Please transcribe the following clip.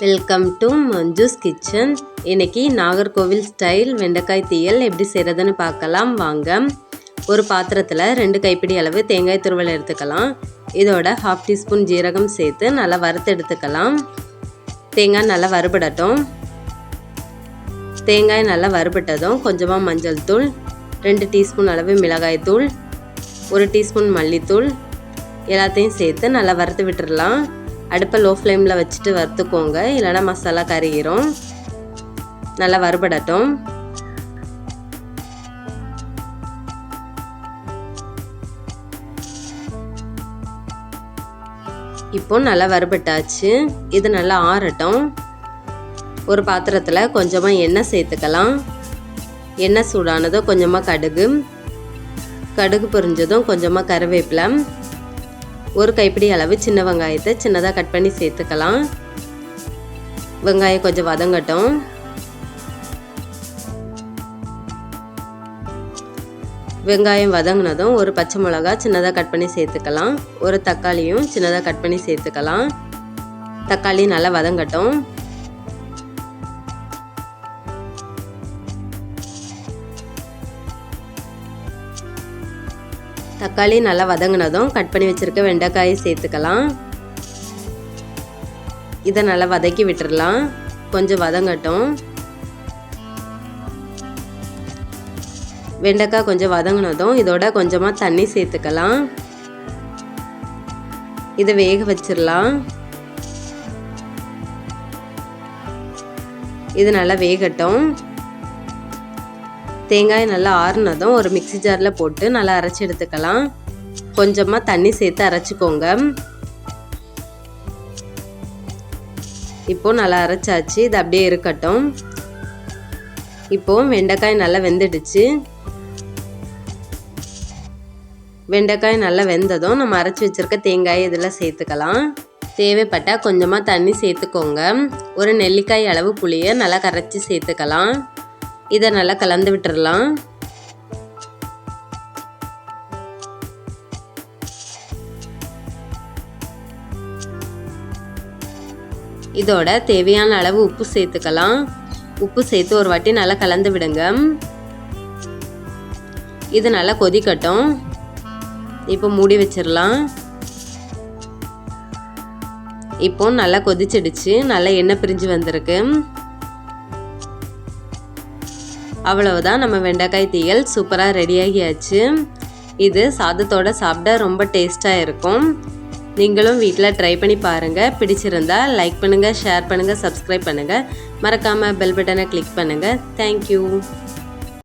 Welcome to Manju's kitchen இன்னைக்கு Nagercoil style வெண்டைக்காய் தீயல் எப்படி செய்கிறதுன்னு பார்க்கலாம். வாங்க. ஒரு பாத்திரத்தில் ரெண்டு கைப்பிடி அளவு தேங்காய் துருவல் எடுத்துக்கலாம். இதோட ஹாஃப் டீஸ்பூன் ஜீரகம் சேர்த்து நல்லா வறுத்து எடுத்துக்கலாம். தேங்காய் நல்லா வறுபடட்டும். தேங்காய் நல்லா வறுபட்டதும் கொஞ்சமாக மஞ்சள் தூள் ரெண்டு டீஸ்பூன் அளவு மிளகாய் தூள் ஒரு டீஸ்பூன் மல்லித்தூள் எல்லாத்தையும் சேர்த்து நல்லா வறுத்து விட்டுடலாம் அடுப்பை லோ ஃப்ளேமில் வச்சுட்டு வறுத்துக்கோங்க. இல்லைனா மசாலா கருகிரும். நல்லா வறுபடட்டும். இப்போ நல்லா வறுபட்டாச்சு. இது நல்லா ஆறட்டும். ஒரு பாத்திரத்தில் கொஞ்சமாக எண்ணெய் சேர்த்துக்கலாம். எண்ணெய் சூடானதும் கொஞ்சமாக கடுகு. கடுகு பொரிஞ்சதும் கொஞ்சமாக கருவேப்பிலை. ஒரு கைப்பிடி அளவு சின்ன வெங்காயத்தை சின்னதாக கட் பண்ணி சேர்த்துக்கலாம். வெங்காயம் கொஞ்சம் வதங்கட்டும். வெங்காயம் வதங்கினதும் ஒரு பச்சை மிளகா சின்னதாக கட் பண்ணி சேர்த்துக்கலாம். ஒரு தக்காளியும் சின்னதாக கட் பண்ணி சேர்த்துக்கலாம். தக்காளி நல்லா வதங்கட்டும். தக்காளி நல்லா வதங்கினதும் கட் பண்ணி வச்சுருக்க வெண்டைக்காயை சேர்த்துக்கலாம். இதை நல்லா வதக்கி விட்டுடலாம் கொஞ்சம் வதங்கட்டும். வெண்டைக்காய் கொஞ்சம் வதங்கினதும் இதோட கொஞ்சமாக தண்ணி சேர்த்துக்கலாம். இதை வேக வச்சிடலாம். இது நல்லா வேகட்டும். தேங்காய் நல்லா ஆறுனதும் ஒரு மிக்சி ஜாரில் போட்டு நல்லா அரைச்சி எடுத்துக்கலாம். கொஞ்சமாக தண்ணி சேர்த்து அரைச்சிக்கோங்க. இப்போ நல்லா அரைச்சாச்சு. இது அப்படியே இருக்கட்டும். இப்போ வெண்டைக்காய் நல்லா வெந்துடுச்சு. வெண்டைக்காய் நல்லா வெந்ததும் நம்ம அரைச்சி வச்சுருக்க தேங்காய் இதில் சேர்த்துக்கலாம். தேவைப்பட்டால் கொஞ்சமாக தண்ணி சேர்த்துக்கோங்க. ஒரு நெல்லிக்காய் அளவு புளியை நல்லா கரைச்சி சேர்த்துக்கலாம். இதை நல்லா கலந்து விட்டுறலாம். இதோட தேவையான அளவு உப்பு சேர்த்துக்கலாம். உப்பு சேர்த்து ஒரு வாட்டி நல்லா கலந்து விடுங்க. இது நல்லா கொதிக்கட்டும். இப்போ மூடி வச்சிடலாம். இப்போ நல்லா கொதிச்சிடுச்சு. நல்லா எண்ணெய் பிரிஞ்சு வந்திருக்கு. அவ்வளவுதான். நம்ம வெண்டைக்காய் தீயல் சூப்பராக ரெடியாகியாச்சு இது சாதத்தோட சாப்பிட ரொம்ப டேஸ்ட்டாக இருக்கும். நீங்களும் வீட்டில் ட்ரை பண்ணி பாருங்கள் பிடிச்சிருந்தா லைக் பண்ணுங்கள் ஷேர் பண்ணுங்கள் சப்ஸ்கிரைப் பண்ணுங்கள் மறக்காமல் பெல் பட்டனை கிளிக் பண்ணுங்கள் தேங்க்யூ